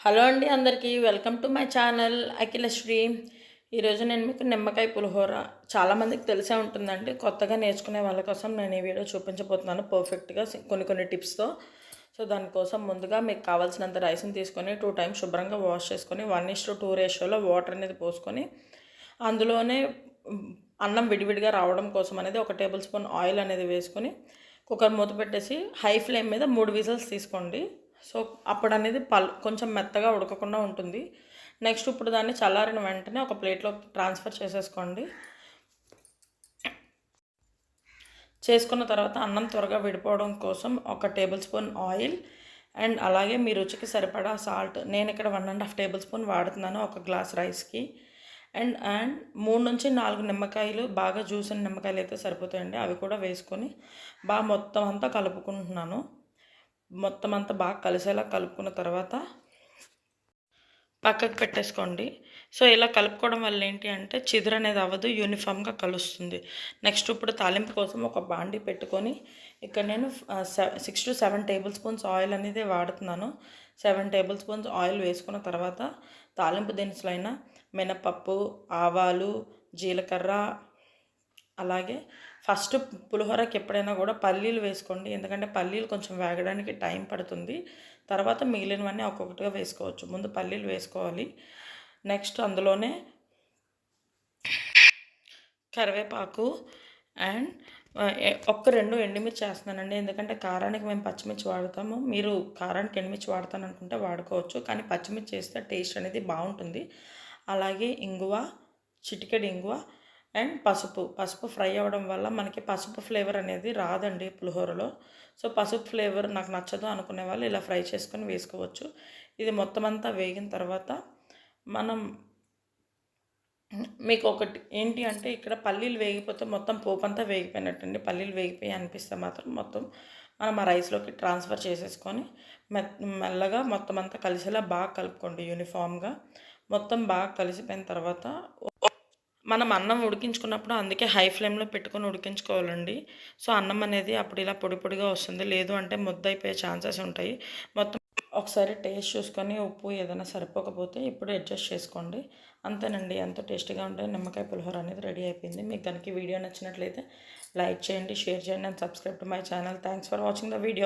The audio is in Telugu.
హలో అండి అందరికీ welcome to my channel Akhilasri. ఈరోజు నేను మీకు నిమ్మకాయ పులిహోర చాలామందికి తెలిసే ఉంటుందండి. కొత్తగా నేర్చుకునే వాళ్ళ కోసం నేను ఈ వీడియో చూపించబోతున్నాను పర్ఫెక్ట్గా కొన్ని కొన్ని టిప్స్తో. సో దానికోసం ముందుగా మీకు కావాల్సినంత రైస్ని తీసుకొని టూ టైమ్స్ శుభ్రంగా వాష్ చేసుకొని వన్ ఇస్ టు టూ రేషియోలో వాటర్ అనేది పోసుకొని అందులోనే అన్నం విడివిడిగా రావడం కోసం అనేది ఒక టేబుల్ స్పూన్ ఆయిల్ అనేది వేసుకొని కుక్కర్ మూత పెట్టేసి హై ఫ్లేమ్ మీద మూడు విజిల్స్ తీసుకోండి. సో అప్పుడు అనేది పల్ కొంచెం మెత్తగా ఉడకకుండా ఉంటుంది. నెక్స్ట్ ఇప్పుడు దాన్ని చల్లారిన వెంటనే ఒక ప్లేట్లో ట్రాన్స్ఫర్ చేసేసుకోండి. చేసుకున్న తర్వాత అన్నం త్వరగా విడిపోవడం కోసం ఒక టేబుల్ స్పూన్ ఆయిల్ అండ్ అలాగే మీ రుచికి సరిపడా సాల్ట్. నేను ఇక్కడ one and half tablespoon వాడుతున్నాను ఒక గ్లాస్ రైస్కి. అండ్ అండ్ మూడు నుంచి నాలుగు నిమ్మకాయలు బాగా జ్యూసిన నిమ్మకాయలు అయితే సరిపోతాయండి. అవి కూడా వేసుకొని బాగా మొత్తం అంతా కలుపుకుంటున్నాను. మొత్తం అంతా బాగా కలిసేలా కలుపుకున్న తర్వాత పక్కకు పెట్టేసుకోండి. సో ఇలా కలుపుకోవడం వల్ల ఏంటి అంటే చిదురు అనేది అవ్వదు యూనిఫామ్గా కలుస్తుంది. నెక్స్ట్ ఇప్పుడు తాలింపు కోసం ఒక బాండి పెట్టుకొని ఇక్కడ నేను six to seven tablespoons oil అనేది వాడుతున్నాను. సెవెన్ టేబుల్ స్పూన్స్ ఆయిల్ వేసుకున్న తర్వాత తాలింపు దినుసులైన మినపప్పు ఆవాలు జీలకర్ర అలాగే ఫస్ట్ పులిహోరకి ఎప్పుడైనా కూడా పల్లీలు వేసుకోండి. ఎందుకంటే పల్లీలు కొంచెం వేగడానికి టైం పడుతుంది. తర్వాత మిగిలినవన్నీ ఒక్కొక్కటిగా వేసుకోవచ్చు. ముందు పల్లీలు వేసుకోవాలి. నెక్స్ట్ అందులోనే కరివేపాకు అండ్ ఒక్క రెండు ఎండుమిర్చి వేస్తున్నానండి. ఎందుకంటే కారానికి మేము పచ్చిమిర్చి వాడతాము. మీరు కారానికి ఎండుమిర్చి వాడతాను అనుకుంటే వాడుకోవచ్చు. కానీ పచ్చిమిర్చి వేస్తే టేస్ట్ అనేది బాగుంటుంది. అలాగే ఇంగువ చిటికెడు ఇంగువ అండ్ పసుపు పసుపు ఫ్రై అవ్వడం వల్ల మనకి పసుపు ఫ్లేవర్ అనేది రాదండి పులిహోరలో. సో పసుపు ఫ్లేవర్ నాకు నచ్చదు అనుకునే వాళ్ళు ఇలా ఫ్రై చేసుకొని వేసుకోవచ్చు. ఇది మొత్తం అంతా వేగిన తర్వాత మనం మీకు ఒకటి ఏంటి అంటే ఇక్కడ పల్లీలు వేగిపోతే మొత్తం పోపు అంతా వేగిపోయినట్టండి. పల్లీలు వేగిపోయి అనిపిస్తే మాత్రం మొత్తం మనం ఆ రైస్లోకి ట్రాన్స్ఫర్ చేసేసుకొని మె మెల్లగా మొత్తం అంతా కలిసేలా బాగా కలుపుకోండి యూనిఫామ్గా. మొత్తం బాగా కలిసిపోయిన తర్వాత మనం అన్నం ఉడికించుకున్నప్పుడు అందుకే హై ఫ్లేమ్లో పెట్టుకొని ఉడికించుకోవాలండి. సో అన్నం అనేది అప్పుడు ఇలా పొడి పొడిగా వస్తుంది. లేదు అంటే ముద్దయిపోయే ఛాన్సెస్ ఉంటాయి. మొత్తం ఒకసారి టేస్ట్ చూసుకొని ఉప్పు ఏదైనా సరిపోకపోతే ఇప్పుడు అడ్జస్ట్ చేసుకోండి. అంతేనండి. ఎంతో టేస్టీగా ఉంటే నిమ్మకాయ పులిహోర అనేది రెడీ అయిపోయింది. మీకు కనుక వీడియో నచ్చినట్లయితే లైక్ చేయండి షేర్ చేయండి and subscribe to my channel. Thanks for watching the video.